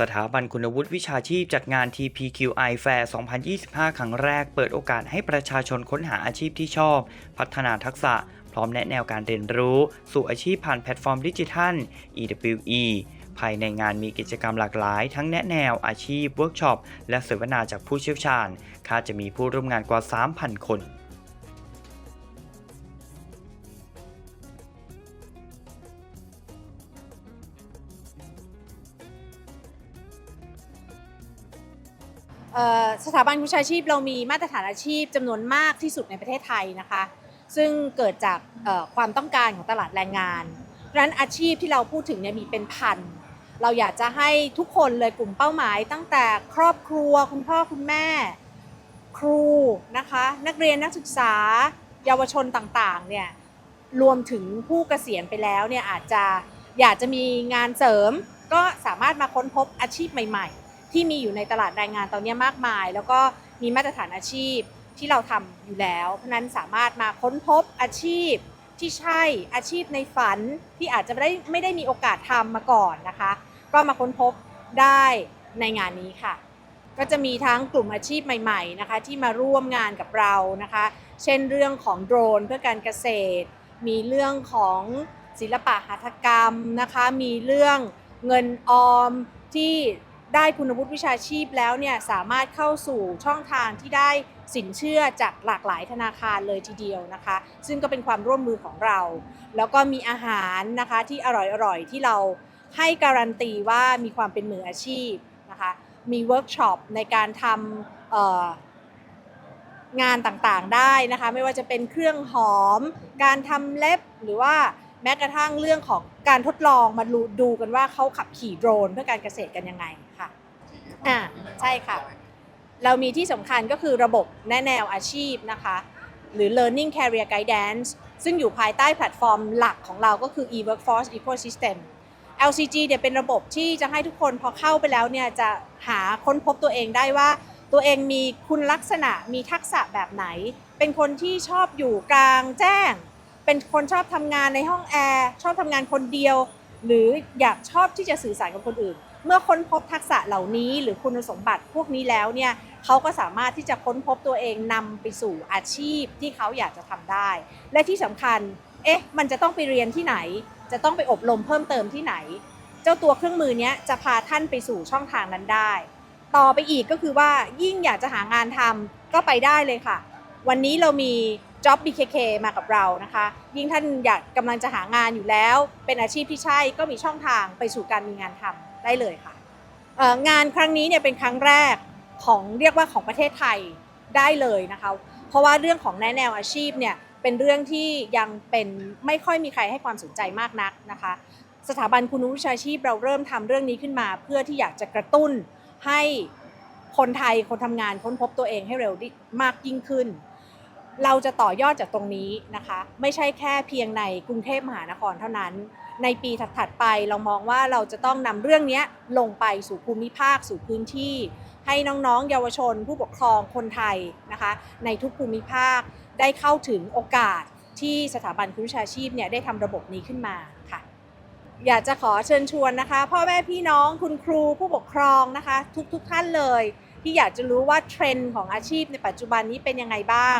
สถาบันคุณวุฒิวิชาชีพจัดงาน TPQI Fair 2025 ครั้งแรก เปิดโอกาสให้ประชาชนค้นหาอาชีพที่ชอบ พัฒนาทักษะ พร้อมแนะแนวการเรียนรู้ สู่อาชีพผ่านแพลตฟอร์มดิจิทัล EWE ภายในงานมีกิจกรรมหลากหลาย ทั้งแนะแนวอาชีพ เวิร์กช็อป และเสวนาจากผู้เชี่ยวชาญ คาดจะมีผู้ร่วมงานกว่า 3,000 คน สถาบันวิชาชีพเรามีมาตรฐานอาชีพจำนวนมากที่สุดในประเทศไทยนะคะ ซึ่งเกิดจากความต้องการของตลาดแรงงานเพราะนั้นอาชีพที่เราพูดถึงเนี่ยมีเป็นพัน เราอยากจะให้ทุกคนเลยกลุ่มเป้าหมาย ตั้งแต่ครอบครัวคุณพ่อคุณแม่ ครูนะคะนักเรียนนักศึกษา เยาวชนต่างๆเนี่ยรวมถึงผู้เกษียณไปแล้วเนี่ยอาจจะอยากจะมีงานเสริมก็สามารถมาค้นพบอาชีพใหม่ ๆ ที่มีอยู่ในตลาดแรงงานตอนนี้มากมาย แล้วก็มีมาตรฐานอาชีพที่เราทำอยู่แล้ว เพราะนั้นสามารถมาค้นพบอาชีพที่ใช่อาชีพในฝันที่อาจจะไม่ได้ไม่ได้มีโอกาสทำมาก่อนนะคะ ก็มาค้นพบได้ในงานนี้ค่ะ ก็จะมีทั้งกลุ่มอาชีพใหม่ๆนะคะที่มาร่วมงานกับเรานะคะ เช่นเรื่องของโดรนเพื่อการเกษตร มีเรื่องของศิลปะหัตถกรรมนะคะ มีเรื่องเงินออมที่ ได้คุณวุฒิวิชาชีพแล้วเนี่ยสามารถเข้าสู่ช่องทางที่ได้สินเชื่อจากหลากหลายธนาคารเลยทีเดียวนะคะ ซึ่งก็เป็นความร่วมมือของเรา แล้วก็มีอาหารนะคะที่อร่อยๆ ที่เราให้การันตีว่ามีความเป็นมืออาชีพนะคะมีเวิร์กช็อปในการทำงานต่างๆได้นะคะไม่ว่าจะเป็นเครื่องหอม การทำเล็บหรือว่าแม้กระทั่งเรื่องของการทดลองมาดูดูกันว่าเขาขับขี่โดรนเพื่อการเกษตรกันยังไง อ่าใช่ค่ะ เรามีที่สำคัญก็คือระบบแนะแนวอาชีพนะคะ หรือ Learning Career Guidance ซึ่งอยู่ภายใต้แพลตฟอร์มหลักของเราก็คือ e-workforce ecosystem LCG เนี่ยเป็นระบบที่จะให้ทุกคนพอเข้าไปแล้วเนี่ยจะหาค้นพบตัวเองได้ว่า ตัวเองมีคุณลักษณะมีทักษะแบบไหน เป็นคนที่ชอบอยู่กลางแจ้ง เป็นคนชอบทำงานในห้องแอร์ชอบทำงานคนเดียว หรืออยากชอบที่จะสื่อสารกับคนอื่น เมื่อค้นพบทักษะเหล่านี้ หรือคุณสมบัติพวกนี้แล้วเนี่ยเขาก็สามารถที่จะค้นพบตัวเองนำไปสู่อาชีพที่เขาอยากจะทำได้ และที่สำคัญเอ๊ะมันจะต้องไปเรียนที่ไหน จะต้องไปอบรมเพิ่มเติมที่ไหน เจ้าตัวเครื่องมือเนี้ยจะพาท่านไปสู่ช่องทางนั้นได้ ต่อไปอีกก็คือว่ายิ่งอยากจะหางานทำก็ไปได้เลยค่ะ วันนี้เรามี Job BKK มากับเรานะคะ ยิ่งท่านอยากกำลังจะหางานอยู่แล้ว เป็นอาชีพที่ใช่ก็มีช่องทางไปสู่การมีงานทำได้เลยค่ะงานครั้งนี้เนี่ยเป็นครั้งแรกของเรียกว่าของประเทศไทยได้เลยนะคะ เพราะว่าเรื่องของแนแนวอาชีพเนี่ยเป็นเรื่องที่ยังเป็นไม่ค่อยมีใครให้ความสนใจมากนักนะคะ สถาบันคุณวุฒิวิชาชีพเราเริ่มทำเรื่องนี้ขึ้นมา เพื่อที่อยากจะกระตุ้นให้คนไทยคนทำงานค้นพบตัวเองให้เร็วมากยิ่งขึ้น เราจะต่อยอดจากตรงนี้นะคะ ไม่ใช่แค่เพียงในกรุงเทพมหานครเท่านั้น ในปีถัดๆไปเรามองว่าเราจะต้องนำเรื่องนี้ลงไปสู่ภูมิภาคสู่พื้นที่ ให้น้องๆ เยาวชน ผู้ปกครองคนไทยนะคะ ในทุกภูมิภาคได้เข้าถึงโอกาสที่สถาบันคุณวิชาชีพเนี่ยได้ทำระบบนี้ขึ้นมาค่ะ อยากจะขอเชิญชวนนะคะพ่อแม่พี่น้องคุณครูผู้ปกครองนะคะ ทุกๆทท่านเลย ที่อยากจะรู้ว่าเทรนด์ของอาชีพในปัจจุบันนี้เป็นยังไงบ้าง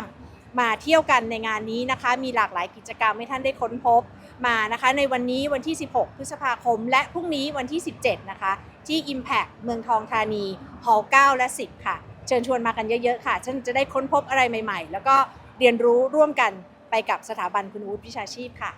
มาเที่ยวกันในงานนี้นะคะ มีหลากหลายกิจกรรมให้ท่านได้ค้นพบมานะคะ ในวันนี้วันที่ 16 พฤษภาคม และพรุ่งนี้วันที่ 17 นะคะ ที่ Impact เมืองทองธานีฮอล9และ 10 ค่ะ เชิญชวนมากันเยอะๆค่ะท่านจะได้ค้นพบอะไรใหม่ๆ แล้วก็เรียนรู้ร่วมกันไปกับสถาบันคุณวุฒิวิชาชีพค่ะ